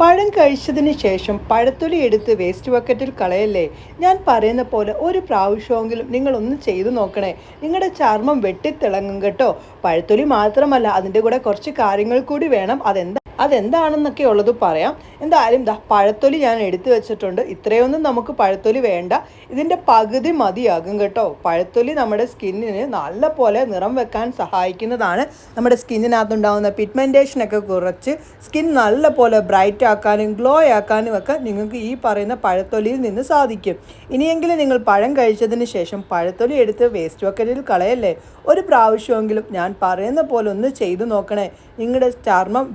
പഴം കഴിച്ചതിന് ശേഷം പഴത്തൊലി എടുത്ത് വേസ്റ്റ് ബക്കറ്റിൽ കളയല്ലേ? ഞാൻ പറയുന്ന പോലെ ഒരു പ്രാവശ്യമെങ്കിലും നിങ്ങളൊന്ന് ചെയ്തു നോക്കണേ. നിങ്ങളുടെ ചർമ്മം വെട്ടിത്തിളങ്ങും കേട്ടോ. പഴത്തൊലി മാത്രമല്ല അതിന്റെ കൂടെ കുറച്ച് കാര്യങ്ങൾ കൂടി വേണം. അതെന്താ അതെന്താണെന്നൊക്കെ ഉള്ളത് പറയാം. എന്തായാലും ദാ പഴത്തൊലി ഞാൻ എടുത്തു വെച്ചിട്ടുണ്ട്. ഇത്രയൊന്നും നമുക്ക് പഴത്തൊലി വേണ്ട. ഇതിന്റെ പകുതി മതിയാകും കേട്ടോ. പഴത്തൊലി നമ്മുടെ സ്കിന്നിന് നല്ല പോലെ നിറം വെക്കാൻ സഹായിക്കുന്നതാണ്. നമ്മുടെ സ്കിന്നിനകത്തുണ്ടാകുന്ന പിഗ്മെന്റേഷനൊക്കെ കുറച്ച് സ്കിൻ നല്ല പോലെ ബ്രൈറ്റ് ആക്കാനും ഗ്ലോ ആക്കാനും ഒക്കെ നിങ്ങൾക്ക് ഈ പറയുന്ന പഴത്തൊലിയിൽ നിന്ന് സാധിക്കും. ഇനിയെങ്കിലും നിങ്ങൾ പഴം കഴിച്ചതിന് ശേഷം പഴത്തൊലി എടുത്ത് വേസ്റ്റ് ബക്കറ്റിൽ കളയല്ലേ? ഒരു പ്രാവശ്യമെങ്കിലും ഞാൻ പറയുന്ന പോലെ ഒന്ന് ചെയ്തു നോക്കണേ. നിങ്ങളുടെ ചർമ്മം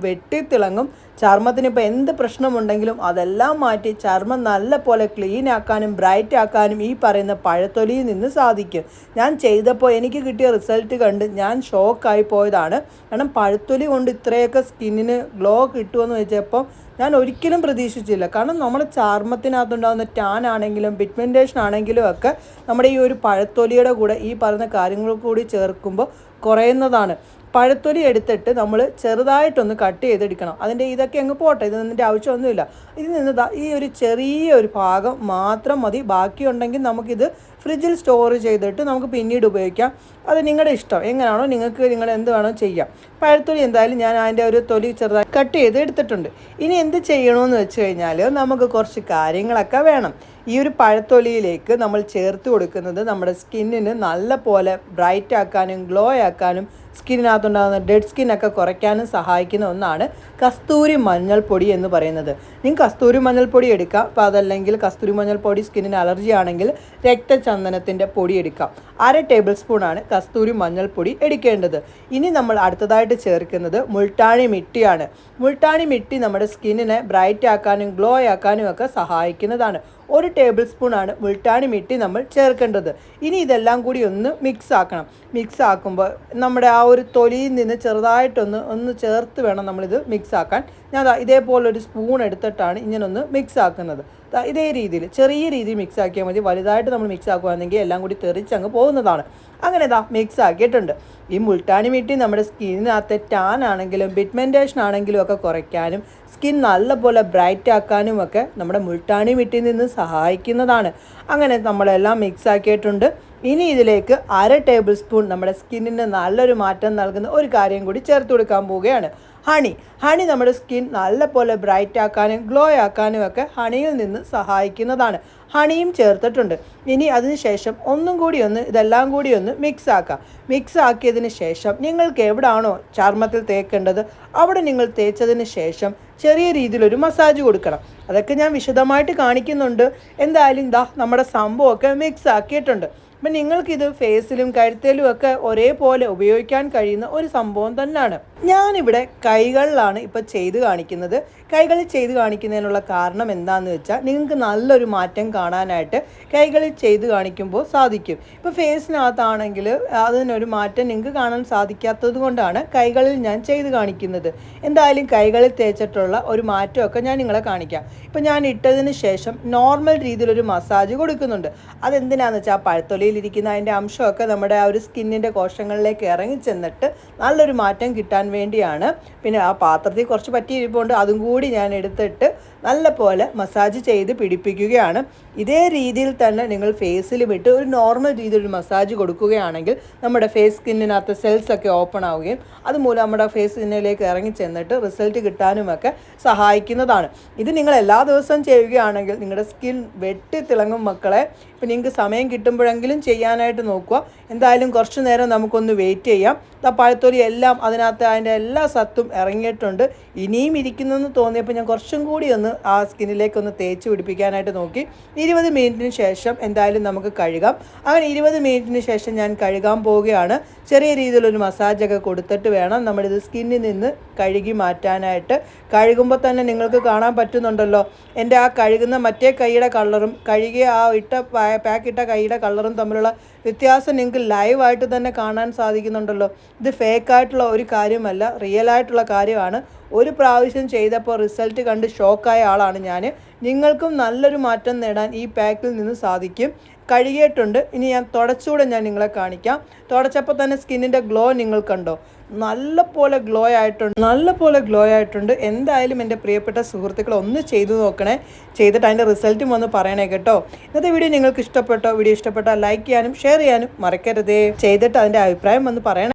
വെട്ടിത്തിളങ്ങും ചർമ്മത്തിന് ഇപ്പോൾ എന്ത് പ്രശ്നമുണ്ടെങ്കിലും അതെല്ലാം മാറ്റി ചർമ്മം നല്ല പോലെ ക്ലീൻ ആക്കാനും ബ്രൈറ്റ് ആക്കാനും ഈ പറയുന്ന പഴത്തൊലിയിൽ നിന്ന് സാധിക്കും. ഞാൻ ചെയ്തപ്പോൾ എനിക്ക് കിട്ടിയ റിസൾട്ട് കണ്ട് ഞാൻ ഷോക്കായി പോയതാണ്. കാരണം പഴത്തൊലി കൊണ്ട് ഇത്രയൊക്കെ സ്കിന്നിന് ഗ്ലോ കിട്ടുമെന്ന് വെച്ചപ്പോൾ ഞാൻ ഒരിക്കലും പ്രതീക്ഷിച്ചില്ല. കാരണം നമ്മുടെ ചർമ്മത്തിനകത്തുണ്ടാകുന്ന ടാൻ ആണെങ്കിലും പിഗ്മെന്റേഷൻ ആണെങ്കിലും ഒക്കെ നമ്മുടെ ഈ ഒരു പഴത്തൊലിയുടെ കൂടെ ഈ പറയുന്ന കാര്യങ്ങൾ കൂടി ചേർക്കുമ്പോൾ കുറയുന്നതാണ്. പഴത്തൊലി എടുത്തിട്ട് നമ്മൾ ചെറുതായിട്ടൊന്ന് കട്ട് ചെയ്തെടുക്കണം. അതിന്റെ ഇതൊക്കെ അങ്ങ് പോട്ടെ ഇത് നിന്നിന്റെ ആവശ്യമൊന്നുമില്ല. ഇതിൽ നിന്ന് ഈ ഒരു ചെറിയ ഒരു ഭാഗം മാത്രം മതി. ബാക്കിയുണ്ടെങ്കിൽ നമുക്കിത് ഫ്രിഡ്ജിൽ സ്റ്റോർ ചെയ്തിട്ട് നമുക്ക് പിന്നീട് ഉപയോഗിക്കാം. അത് നിങ്ങളുടെ ഇഷ്ടം. എങ്ങനെയാണോ നിങ്ങൾക്ക് നിങ്ങൾ എന്ത് വേണോ ചെയ്യാം. പഴത്തൊലി എന്തായാലും ഞാൻ അതിന്റെ ഒരു തൊലി ചെറുതായി കട്ട് ചെയ്ത് എടുത്തിട്ടുണ്ട്. ഇനി എന്ത് ചെയ്യണമെന്ന് വെച്ച് കഴിഞ്ഞാൽ നമുക്ക് കുറച്ച് കാര്യങ്ങളൊക്കെ വേണം. ഈ ഒരു പഴത്തൊലിയിലേക്ക് നമ്മൾ ചേർത്ത് കൊടുക്കുന്നത് നമ്മുടെ സ്കിന്നിന് നല്ല പോലെ ബ്രൈറ്റ് ആക്കാനും ഗ്ലോ ആക്കാനും സ്കിന്നിനകത്തുണ്ടാകുന്ന ഡെഡ് സ്കിന്നൊക്കെ കുറയ്ക്കാനും സഹായിക്കുന്ന ഒന്നാണ് കസ്തൂരി മഞ്ഞൾപ്പൊടി എന്ന് പറയുന്നത്. നിങ്ങൾക്ക് കസ്തൂരി മഞ്ഞൾപ്പൊടി എടുക്കാം. അപ്പോൾ അതല്ലെങ്കിൽ കസ്തൂരി മഞ്ഞൾപ്പൊടി സ്കിന്നിന് അലർജി ആണെങ്കിൽ രക്തചന്ദനത്തിന്റെ പൊടി എടുക്കാം. അര ടേബിൾ സ്പൂണാണ് കസ്തൂരി മഞ്ഞൾപ്പൊടി എടുക്കേണ്ടത്. ഇനി നമ്മൾ അടുത്തതായിട്ട് ചേർക്കുന്നത് മുൾട്ടാണി മിട്ടിയാണ്. മുൾട്ടാണി മിട്ടി നമ്മുടെ സ്കിന്നിനെ ബ്രൈറ്റ് ആക്കാനും ഗ്ലോ ആക്കാനും ഒക്കെ സഹായിക്കുന്നതാണ്. ഒരു ടേബിൾ സ്പൂണാണ് മുൾട്ടാണി മിട്ടി നമ്മൾ ചേർക്കേണ്ടത്. ഇനി ഇതെല്ലാം കൂടി ഒന്ന് മിക്സ് ആക്കണം. മിക്സ് ആക്കുമ്പോൾ നമ്മുടെ ആ ഒരു തൊലിയിൽ നിന്ന് ചെറുതായിട്ടൊന്ന് ഒന്ന് ചേർത്ത് വേണം നമ്മളിത് മിക്സ് ആക്കാൻ. ഞാൻ ഇതേപോലൊരു സ്പൂൺ എടുത്തിട്ടാണ് ഇങ്ങനെ ഒന്ന് മിക്സ് ആക്കുന്നത് ഇതേ രീതിയിൽ ചെറിയ രീതിയിൽ മിക്സ് ആക്കിയാൽ മതി. വലുതായിട്ട് നമ്മൾ മിക്സ് ആക്കുകയാണെങ്കിൽ എല്ലാം കൂടി തെറിച്ചങ്ങ് പോകുന്നതാണ്. അങ്ങനെ ഇതാ മിക്സ് ആക്കിയിട്ടുണ്ട്. ഈ മുൾട്ടാണി മിട്ടി നമ്മുടെ സ്കിന്നിനകത്തെ ടാൻ ആണെങ്കിലും പിഗ്മെന്റേഷൻ ആണെങ്കിലും ഒക്കെ കുറയ്ക്കാനും സ്കിൻ നല്ലപോലെ ബ്രൈറ്റ് ആക്കാനും ഒക്കെ നമ്മുടെ മുൾട്ടാണി മിട്ടിയിൽ നിന്ന് സഹായിക്കുന്നതാണ്. അങ്ങനെ നമ്മളെല്ലാം മിക്സ് ആക്കിയിട്ടുണ്ട്. ഇനി ഇതിലേക്ക് അര ടേബിൾ സ്പൂൺ നമ്മുടെ സ്കിന്നിന് നല്ലൊരു മാറ്റം നൽകുന്ന ഒരു കാര്യം കൂടി ചേർത്ത് കൊടുക്കാൻ പോവുകയാണ്. ഹണി. ഹണി നമ്മുടെ സ്കിൻ നല്ലപോലെ ബ്രൈറ്റ് ആക്കാനും ഗ്ലോ ആക്കാനും ഒക്കെ ഹണിയിൽ നിന്ന് സഹായിക്കുന്നതാണ്. ഹണിയും ചേർത്തിട്ടുണ്ട്. ഇനി അതിനുശേഷം ഒന്നും കൂടി ഒന്ന് ഇതെല്ലാം കൂടി ഒന്ന് മിക്സ് ആക്കാം. മിക്സ് ആക്കിയതിന് ശേഷം നിങ്ങൾക്ക് എവിടാണോ ചർമ്മത്തിൽ തേക്കേണ്ടത് അവിടെ നിങ്ങൾ തേച്ചതിന് ശേഷം ചെറിയ രീതിയിലൊരു മസാജ് കൊടുക്കണം. അതൊക്കെ ഞാൻ വിശദമായിട്ട് കാണിക്കുന്നുണ്ട്. എന്തായാലും ഇതാ നമ്മുടെ സംഭവമൊക്കെ മിക്സ് ആക്കിയിട്ടുണ്ട്. അപ്പം നിങ്ങൾക്കിത് ഫേസിലും കഴുത്തേലും ഒക്കെ ഒരേപോലെ ഉപയോഗിക്കാൻ കഴിയുന്ന ഒരു സംഭവം തന്നെയാണ്. ഞാനിവിടെ കൈകളിലാണ് ഇപ്പോൾ ചെയ്ത് കാണിക്കുന്നത്. കൈകളിൽ ചെയ്ത് കാണിക്കുന്നതിനുള്ള കാരണം എന്താണെന്ന് വെച്ചാൽ നിങ്ങൾക്ക് നല്ലൊരു മാറ്റം കാണാനായിട്ട് കൈകളിൽ ചെയ്ത് കാണിക്കുമ്പോൾ സാധിക്കും. ഇപ്പോൾ ഫേസിനകത്താണെങ്കിൽ അതിനൊരു മാറ്റം നിങ്ങൾക്ക് കാണാൻ സാധിക്കാത്തത് കൊണ്ടാണ് കൈകളിൽ ഞാൻ ചെയ്ത് കാണിക്കുന്നത്. എന്തായാലും കൈകളിൽ തേച്ചിട്ടുള്ള ഒരു മാറ്റമൊക്കെ ഞാൻ നിങ്ങളെ കാണിക്കാം. ഇപ്പോൾ ഞാൻ ഇട്ടതിന് ശേഷം നോർമൽ രീതിയിലൊരു മസാജ് കൊടുക്കുന്നുണ്ട്. അതെന്തിനാണെന്ന് വെച്ചാൽ പഴത്തൊലിയിലിരിക്കുന്ന അതിന്റെ അംശമൊക്കെ നമ്മുടെ ആ ഒരു സ്കിന്നിന്റെ കോശങ്ങളിലേക്ക് ഇറങ്ങി ചെന്നിട്ട് നല്ലൊരു മാറ്റം കിട്ടാൻ വേണ്ടിയാണ്. പിന്നെ ആ പാത്രത്തിൽ കുറച്ച് പറ്റിയിരിപ്പുണ്ട്. അതും കൂടി ഞാൻ എടുത്തിട്ട് നല്ല പോലെ മസാജ് ചെയ്ത് പിടിപ്പിക്കുകയാണ്. ഇതേ രീതിയിൽ തന്നെ നിങ്ങൾ ഫേസിൽ വിട്ട് ഒരു നോർമൽ രീതിയിൽ മസാജ് കൊടുക്കുകയാണെങ്കിൽ നമ്മുടെ ഫേസ് സ്കിന്നിനകത്ത് സെൽസ് ഒക്കെ ഓപ്പൺ ആവുകയും അതുമൂലം നമ്മുടെ ഫേസ് സ്കിന്നിലേക്ക് ഇറങ്ങി ചെന്നിട്ട് റിസൾട്ട് കിട്ടാനുമൊക്കെ സഹായിക്കുന്നതാണ്. ഇത് നിങ്ങൾ എല്ലാ ദിവസവും ചെയ്യുകയാണെങ്കിൽ നിങ്ങളുടെ സ്കിൻ വെട്ടി തിളങ്ങും മക്കളെ. ഇപ്പം നിങ്ങൾക്ക് സമയം കിട്ടുമ്പോഴെങ്കിലും ചെയ്യാനായിട്ട് നോക്കുക. എന്തായാലും കുറച്ച് നേരം നമുക്കൊന്ന് വെയിറ്റ് ചെയ്യാം. പഴത്തൊലി എല്ലാം അതിനകത്ത് അതിന്റെ എല്ലാ സത്തും ഇറങ്ങിയിട്ടുണ്ട്. ഇനിയും ഇരിക്കുന്നെന്ന് തോന്നിയപ്പോൾ ഞാൻ കുറച്ചും കൂടി ഒന്ന് ആ സ്കിന്നിലേക്ക് ഒന്ന് തേച്ച് പിടിപ്പിക്കാനായിട്ട് നോക്കി. ഇരുപത് മിനിറ്റിന് ശേഷം എന്തായാലും നമുക്ക് കഴുകാം. അങ്ങനെ ഇരുപത് മിനിറ്റിന് ശേഷം ഞാൻ കഴുകാൻ പോവുകയാണ്. ചെറിയ രീതിയിലൊരു മസാജൊക്കെ കൊടുത്തിട്ട് വേണം നമ്മളിത് സ്കിന്നിൽ നിന്ന് കഴുകി മാറ്റാനായിട്ട്. കഴുകുമ്പോൾ തന്നെ നിങ്ങൾക്ക് കാണാൻ പറ്റുന്നുണ്ടല്ലോ. എന്റെ ആ കഴുകുന്ന മറ്റേ കൈയുടെ കളറും കഴുകിയ ആ ഇട്ട പാക്ക് ഇട്ട കൈയുടെ കളറും തമ്മിലുള്ള വ്യത്യാസം നിങ്ങൾക്ക് ലൈവായിട്ട് തന്നെ കാണാൻ സാധിക്കുന്നുണ്ടല്ലോ. ഇത് ഫേക്കായിട്ടുള്ള ഒരു കാര്യമല്ല റിയലായിട്ടുള്ള കാര്യമാണ്. ഒരു പ്രാവശ്യം ചെയ്തപ്പോൾ റിസൾട്ട് കണ്ട് ഷോക്കായ ആളാണ് ഞാൻ നിങ്ങൾക്കും നല്ലൊരു മാറ്റം നേടാൻ ഈ പാക്കിൽ നിന്ന് സാധിക്കും. കഴുകിയിട്ടുണ്ട്. ഇനി ഞാൻ തുടച്ചുകൂടെ ഞാൻ നിങ്ങളെ കാണിക്കാം. തുടച്ചപ്പോൾ തന്നെ സ്കിന്നിന്റെ ഗ്ലോ നിങ്ങൾ കണ്ടോ? നല്ല പോലെ ഗ്ലോ ആയിട്ടുണ്ട്. നല്ല പോലെ ഗ്ലോ ആയിട്ടുണ്ട്. എന്തായാലും എന്റെ പ്രിയപ്പെട്ട സുഹൃത്തുക്കൾ ഒന്ന് ചെയ്തു നോക്കണേ. ചെയ്തിട്ട് അതിന്റെ റിസൾട്ടും ഒന്ന് പറയണേ കേട്ടോ. ഇന്നത്തെ വീഡിയോ നിങ്ങൾക്ക് ഇഷ്ടപ്പെട്ടോ? വീഡിയോ ഇഷ്ടപ്പെട്ടാൽ ലൈക്ക് ചെയ്യാനും ഷെയർ ചെയ്യാനും മറക്കരുതേ. ചെയ്തിട്ട് അതിന്റെ അഭിപ്രായം ഒന്ന് പറയണേ.